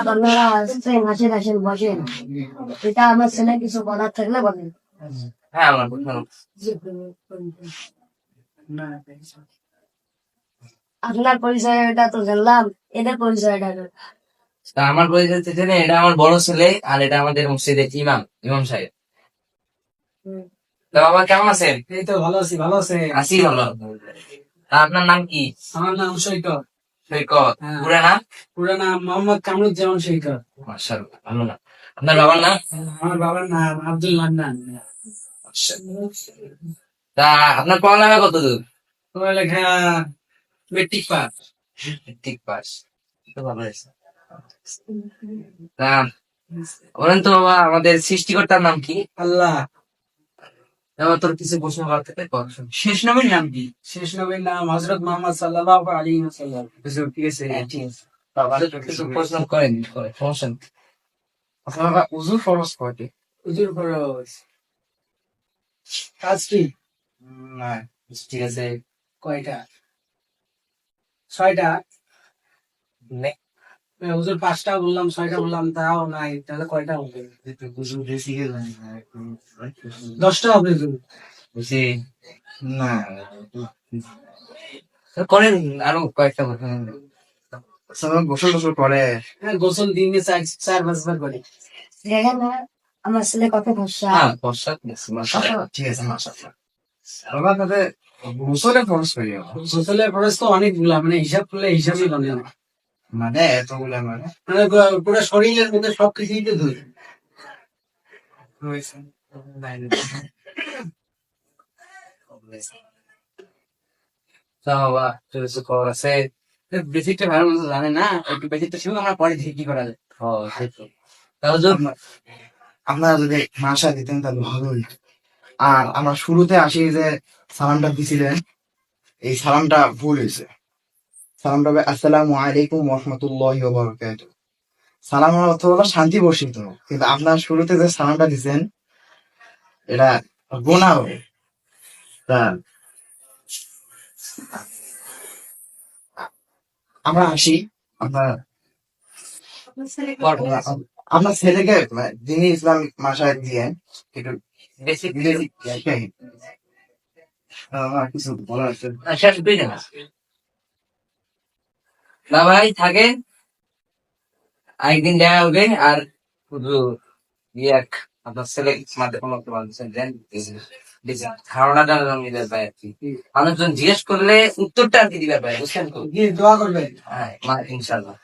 আপনারা আসছেন আসেন আসেন বসেন এটা আমার ছেলে কিছু বলার থাকলে বলেন হ্যাঁ আপনার পরিচয়টা তো জানলাম এদের পরিচয়টা আমার পরিচয় হচ্ছে এটা আমার বড় ছেলে আর এটা আমাদের মসজিদের ইমাম ইমাম সাহেব। হুম। তা বাবা কেমন আছেন? এই তো ভালো আছি ভালো আছে আছি ভালো। আপনার নাম কি? আমার নাম সৈকত। সৈকত। হ্যাঁ। পুরা নাম? পুরো নাম মোহাম্মদ কামরুজ্জামান সৈকত। মাশাআল্লাহ ভালো না। আপনার বাবার নাম? আমার বাবার নাম আব্দুল মান্নান। তা আপনার পড়ালেখা কত দূর পড়ালেখা মেট্রিক পাস ঠিক পাস তো ভালো তা বলেন তো বাবা আমাদের সৃষ্টিকর্তার নাম কি? আল্লাহ। এবার তোর কিছু প্রশ্ন করার থেকে শেষ নবীর নাম কি? শেষ নবীর নাম হজরত মোহাম্মদ সাল্লাল্লাহু আলাইহি ওয়াসাল্লাম। কিছু ঠিক আছে। হ্যাঁ, ঠিক আছে। প্রশ্ন করেন করে সমস্যা নেই। আচ্ছা ফরজ কয়টি? হুজুর ফরজ। কি না ঠিক আছে। কয়টা? ছয়টা। হুজুর পাঁচটা বললাম ছয়টা বললাম তাও নাই তাহলে কয়টা হবে? উজু বেশি গেল দশটা হবে হুজুর বেশি না করেন আরও কয়েকটা প্রশ্ন গোসল গোসল করে। হ্যাঁ গোসল দিনে চার চার পাঁচবার করে। আমার ছেলে কত ভরসা হ্যাঁ বর্ষা ঠিক আছে মাশাআল্লাহ বাবা গোসলে ফরজ করি গোসলের খরচ তো অনেকগুলা মানে হিসাব করলে হিসাবই বনে না। মানে এতগুলা মানে। মানে পুরো শরীরের মধ্যে সবকিছুই তো বেসিকটা ভালো মতো জানে না। একটু বেসিকটা শিখুক আমরা পরে দেখি কি করা যায়। ও তাহলে আপনারা যদি মাসা দিতেন তাহলে ভালো হইতো। আর আমরা শুরুতে আসি যে সালামটা দিছিলেন। এই সালামটা ভুল হয়েছে। সালামটা হবে আসসালামু আলাইকুম রহমতুল্লাহ বরকাত সালামের অর্থ হলো শান্তি বর্ষিত। কিন্তু আপনার শুরুতে যে সালামটা দিছেন এটা গোনা হবে। আমরা আসি আপনার আপনার ছেলেকে যিনি দিনী ইসলামিক মাসায় দিয়ে একটু basic basic শেখাই। আমার কিছু বলার শেষ দুই জানা না ভাই থাকে একদিন দেখা হবে। আর শুধু ইয়ে এক আপনার ছেলে একটা দেন ধারণাটা আর কি। মানুষজন জিজ্ঞেস করলে উত্তরটা আর কি দিবে পায় বুঝছেন তো? দোয়া করবেন। হ্যাঁ ইনশাল্লাহ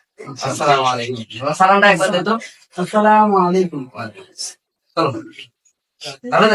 আসসালামু আলাইকুম। সালামটা একবার দে তো। আসসালামু আলাইকুম। চলো। ভালো।